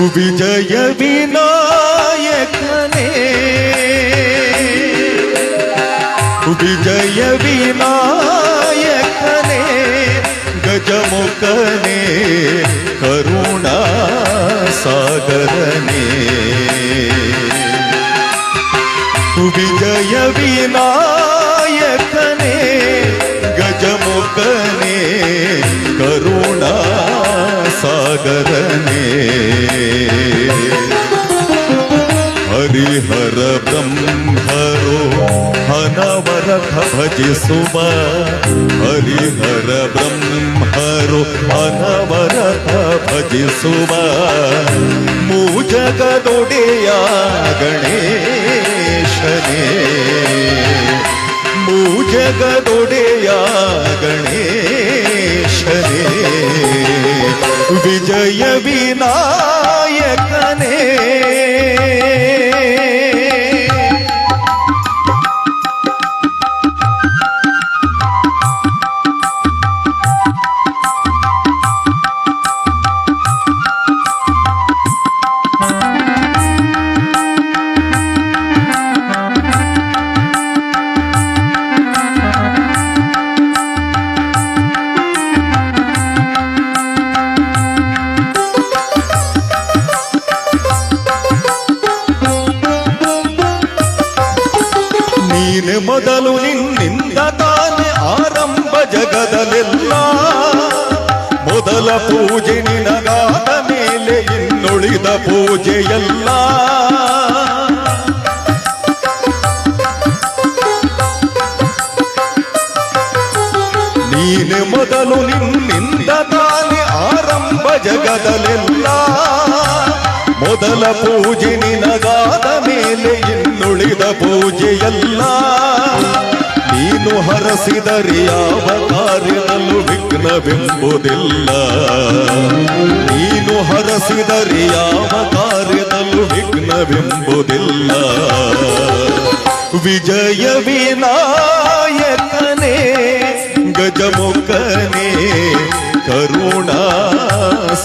ವಿಜಯ ವಿನಾಯಕನೇ ವಿಜಯ ವಿನಾಯಕನೇ ಗಜಮುಖನೇ ಕರುಣಾ ಸಾಗರನೇ ವಿಜಯ ವಿನಾಯಕನೇ ಗಜಮುಖನೇ ಕರುಣಾ ಸಾಗರನೇ. ಹರಿಹರ ಬ್ರಹ್ಮರೋ ಹನವರಥ ಭಜಿಸುವ. ಹರಿಹರ ಬ್ರಹ್ಮರೋ ಹನವರಥ ಭಜಿಸುವ. ಮೂಜಗದೊಡೆಯ ಗಣೇಶನೇ. ಮೂಜಗದೊಡೆಯ ಗಣೇಶನೇ. ವಿಜಯ ವಿನಾಯಕನೇ ನೀನೆ ಮೊದಲು ನಿನ್ನಿಂದ ತಾನೆ ಆರಂಭ ಜಗದಲೆಲ್ಲ. ಮೊದಲ ಪೂಜೆ ನಿನಗಾದ ಮೇಲೆ ಇನ್ನುಳಿದ ಪೂಜೆಯಲ್ಲ. ನೀನೆ ಮೊದಲು ನಿನ್ನಿಂದ ತಾನೆ ಆರಂಭ ಜಗದಲೆಲ್ಲ. ಮೊದಲ ಪೂಜೆ ನಿನಗಾದ ಮೇಲೆ ಇನ್ನುಳಿದ ಪೂಜೆಯಲ್ಲ ನೀನು ಹರಸಿದರೆ ಯಾವ ಕಾರ್ಯದಲ್ಲೂ ವಿಘ್ನವೆಂಬುದಿಲ್ಲ. ನೀನು ಹರಸಿದರೆ ಯಾವ ಕಾರ್ಯದಲ್ಲೂ ವಿಘ್ನವೆಂಬುದಿಲ್ಲ. ವಿಜಯ ವಿನಾಯಕನೇ, ಗಜಮುಖನೇ ಕರುಣಾ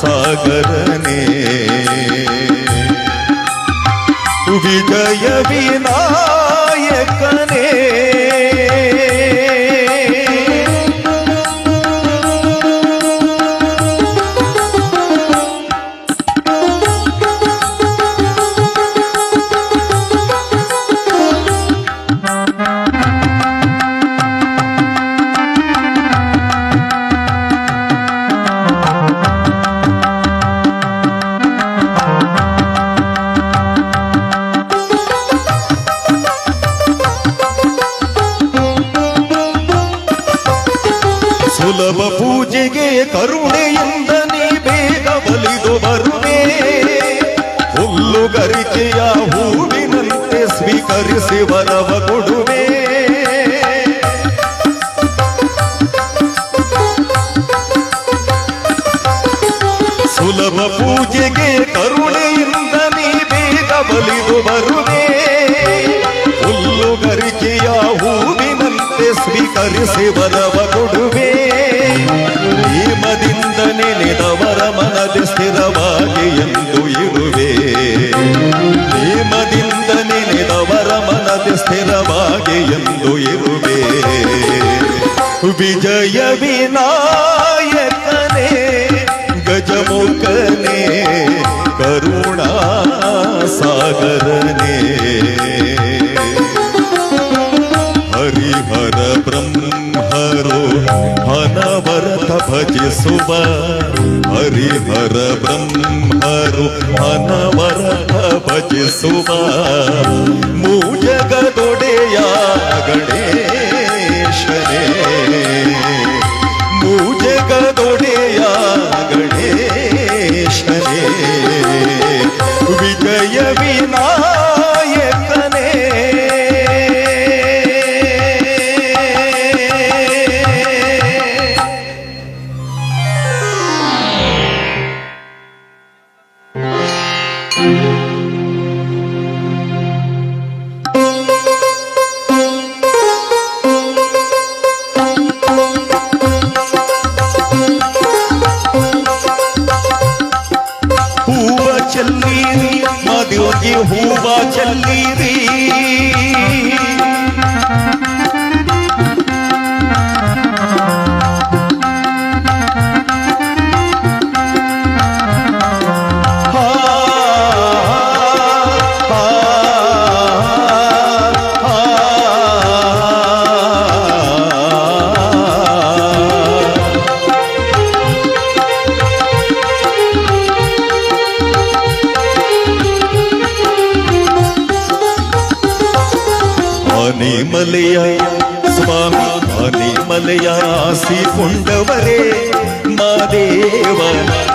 ಸಾಗರನೇ ವಿಜಯ ವಿನಾಯಕನೇ ಸುಲಭ ಪೂಜೆಗೆ ಕರುಣೆಯಿಂದ ನೀ ಬೇಗ ಬಲಿದು ಬರುವೆ. ಹುಲ್ಲುಗರಿಕೆಯ ಹೂವಿನಂತೆ ಸ್ವೀಕರಿಸಿ ವರವ ಕೊಡುವೆ. ಸುಲಭ ಪೂಜೆಗೆ ಕರುಣೆಯಿಂದ ನೀ ಬೇಗ ಬಲಿದು ಬರುವೆ. ಹುಲ್ಲುಗರಿಕೆಯ ಹೂವಿನಂತೆ ಸ್ವೀಕರಿಸಿ ವರವ ಕೊಡುವೆ. ವಿಜಯ ವಿನಾಯಕನೇ ಗಜಮುಖನೇ ಕರುಣಾ ಸಾಗರನೇ ಹರಿಹರ ಬ್ರಹ್ಮರೋ ಹನವರತ ಭಜಿಸುವ ಹರಿಹರ ಬ್ರಹ್ಮರು ಹನವರತ ಭಜಿಸುವ ಮೂಜಗದೊಡೆಯ ಗಣೇಶನೇ Música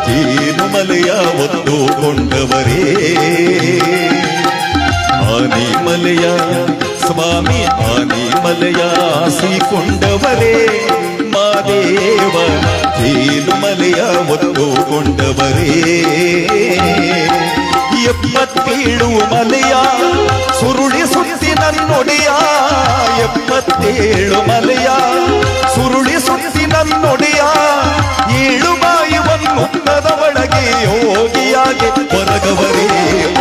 ಜೇನು ಮಲೆಯ ಒತ್ತುಕೊಂಡವರೇ ಆನೆ ಮಲೆಯ ಸ್ವಾಮಿ ಆನೆ ಮಲೆಯ ಆಸಿಕೊಂಡವರೇ ಮಾದೇವ ಜೇನು ಮಲೆಯ ಒತ್ತುಕೊಂಡವರೇ ಎಪ್ಪತ್ತೇಳು ಮಲೆಯ ಸುರುಳಿ ಸುತ್ತಿನ ನೊಡೆಯ ಎಪ್ಪತ್ತೇಳು ಮಲೆಯ ಸುರುಳಿ ಸುರಿಸಿ ನನ್ನೊಡೆಯ ಏಳು ಬಾಯುವನ್ನುತ್ತದ ಒಳಗೆ ಯೋಗಿಯಾಗಿ ಹೊರಗವರೇ.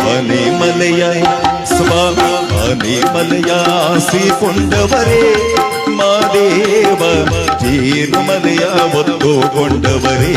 ಮನೆ ಮಲೆಯ, ಸ್ವಾಮಿ ಮನೆ ಮಲೆಯ ಸಿಕೊಂಡವರೇ ಮಾದೇವ ಜೀನು ಮಲೆಯ ಒತ್ತುಕೊಂಡವರೇ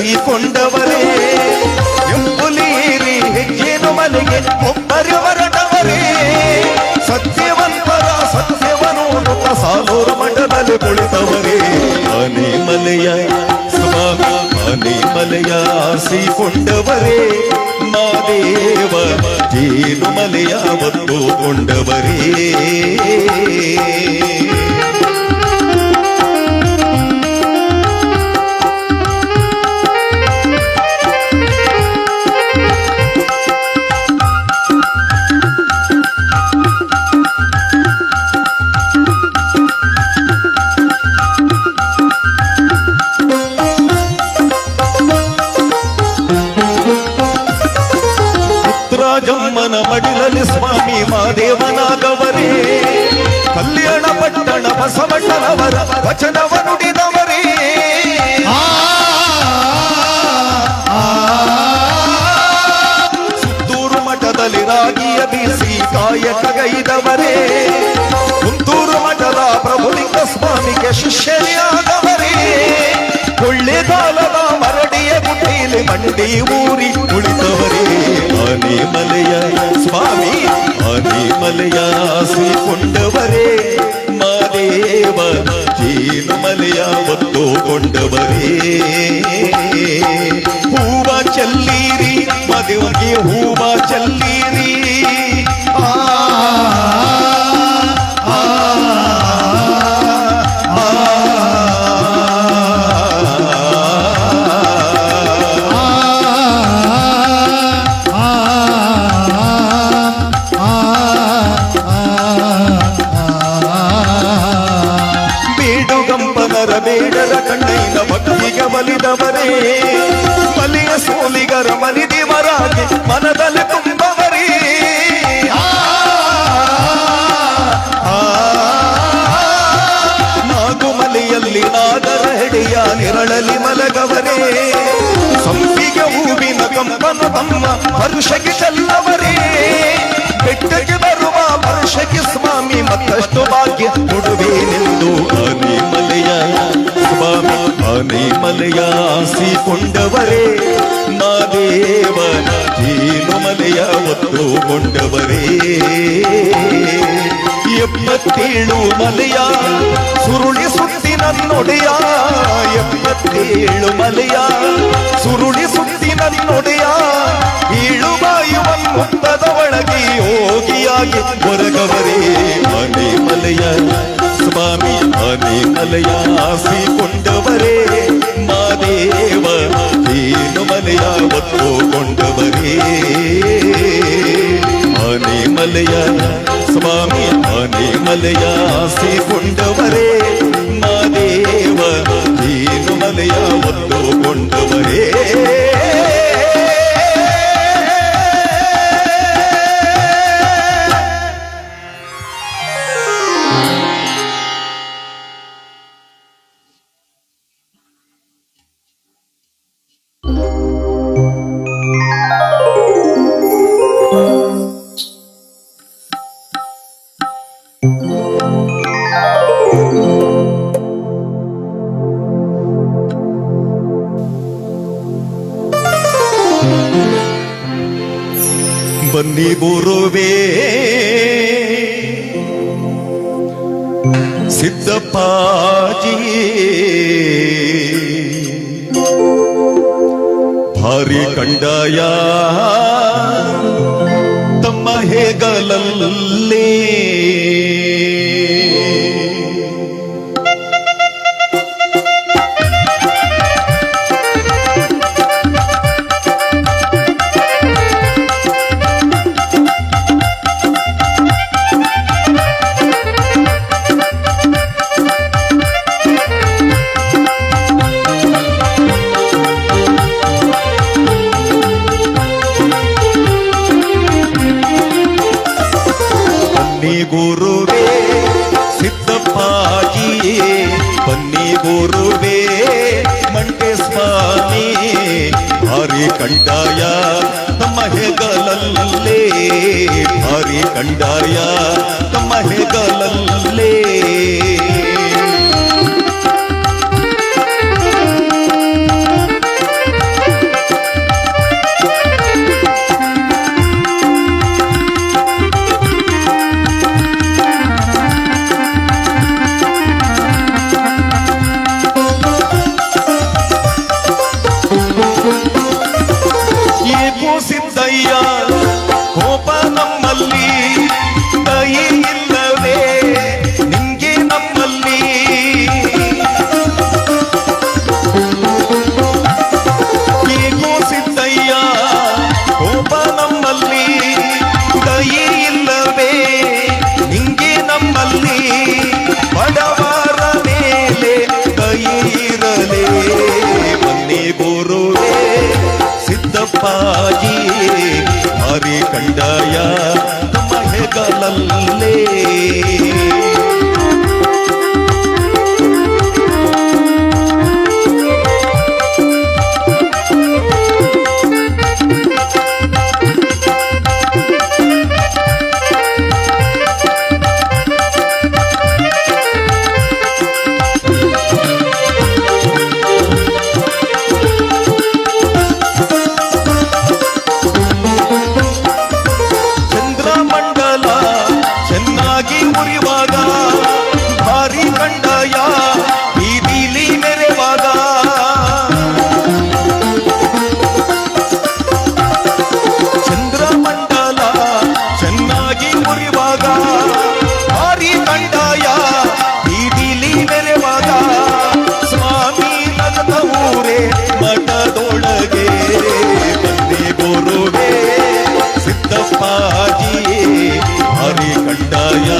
ಧರಿಸಿಕೊಂಡವರೇ ಎಂಬುಲೀರಿ ಹೆಜ್ಜೆನು ಮನೆಗೆ ಒಬ್ಬರಿ ಹೊರಟವರೇ. ಸತ್ಯವಂತರ ಸತ್ಯವನು ಸಾಲೂರು ಮಠದಲ್ಲಿ ಕುಳಿತವರೇ. ಮನೆ ಮಲೆಯ ಸ್ವಾಮಿ ಮನೆ ಮಲೆಯ ಸಿಕೊಂಡವರೇ ಮಾದೇವ ಜೇನು ಮಲೆಯ ಒಂದು ಪುತ್ರಜಮ್ಮನ ಮಠದಲ್ಲಿ ಅಭಿಸಿ ಕಾಯಕಗೈದವರೇ ಕುಂತೂರು ಮಠದ ಪ್ರಭುಲಿಂಗ ಸ್ವಾಮಿಗೆ ಶಿಷ್ಯರಿಯಾದವರೇ. ಕೊಳ್ಳೆಗಾಲದ ಮರಡಿಯ ಗುಡ್ಡಿಲಿ ಮಂಡಿ ಊರಿ ಉಳಿದವರೇ. ಆನೆ ಮಲೆಯ ಸ್ವಾಮಿ ಆನೆ ಮಲೆಯ ಆಸಿಕೊಂಡವರೇ ಮಾದೇವ ಜೇನು ಮಲೆಯ ಒತ್ತುಕೊಂಡವರೇ ಹೂವ ಚೆಲ್ಲೀರಿ ಮದುವೆಗೆ ಹೂವ ಚೆಲ್ಲೀರಿ. ಮಲಗವರೇ ಸಂಪಿಗೆ ಹೂವಿನ ಕಂಪನ ತಮ್ಮ ಪರುಷಕ್ಕೆ ಚೆಲ್ಲವರೇ. ಬೆಟ್ಟಕ್ಕೆ ಬರುವ ಪರುಷಕ್ಕೆ ಸ್ವಾಮಿ, ಮತ್ತಷ್ಟು ಭಾಗ್ಯ ಕೊಡುವೇನೆಂದು ಆನೆ ಮಲೆಯ, ಸ್ವಾಮಿ ಆನೆ ಮಲೆಯ ಆಸಿಕೊಂಡವರೇ ನಾದೇವ ಜೇನು ಮಲೆಯ ಒತ್ತುಕೊಂಡವರೇ ಎಪ್ಪತ್ತೇಳು ಮಲೆಯ ಸುರುಳಿ ಸುತ್ತಿನ ನೊಡೆಯ ಎಪ್ಪತ್ತೇಳು ಮಲೆಯ ಸುರುಳಿ ಸುತ್ತಿನ ನೊಡೆಯ ಬೀಳುಬಾಯುವ ಮುತ್ತದ ಒಳಗೆ ಯೋಗಿಯಾಗಿ ಹೊರಗವರೇ ಮನೆ ಮಲೆಯ ಸ್ವಾಮಿ ಮನೆ ಮಲೆಯ ಆಸಿಕೊಂಡವರೇ ಮಾದೇವ ಏನು ಮಲೆಯ ಒತ್ತುಕೊಂಡವರೇ ಮನೆ ಮಲೆಯ ಸ್ವಾಮಿ ಮನೆ ಮಲೆಯ ಆಸಿಕೊಂಡವರೇ ಮಾದೇವ ಏನು ಮಲೆಯ ಒತ್ತುಕೊಂಡವರೇ ಬನ್ನಿ ಗುರುವೇ. ಸಿದ್ದಪ್ಪಾಜಿ ಭಾರಿ ಕಂಡಾಯ. ತಮ್ಮ ಹೇಗಲಲ್ಲೇ ಕಂಡಾಯ ತಮ್ಮ ಹೆಗಲಲ್ಲೇ ಭಾರಿ ಕಂಡಾಯ ತಮ್ಮ ಹೆಗಲಲ್ಲೇ సిద్ధయ్యా కోపనమ్మల్లి దయ ಹರಿ ಕಂಡಾಯ ತಮ್ಮ ಹೆಗಲಲ್ಲೇ ದಾಯ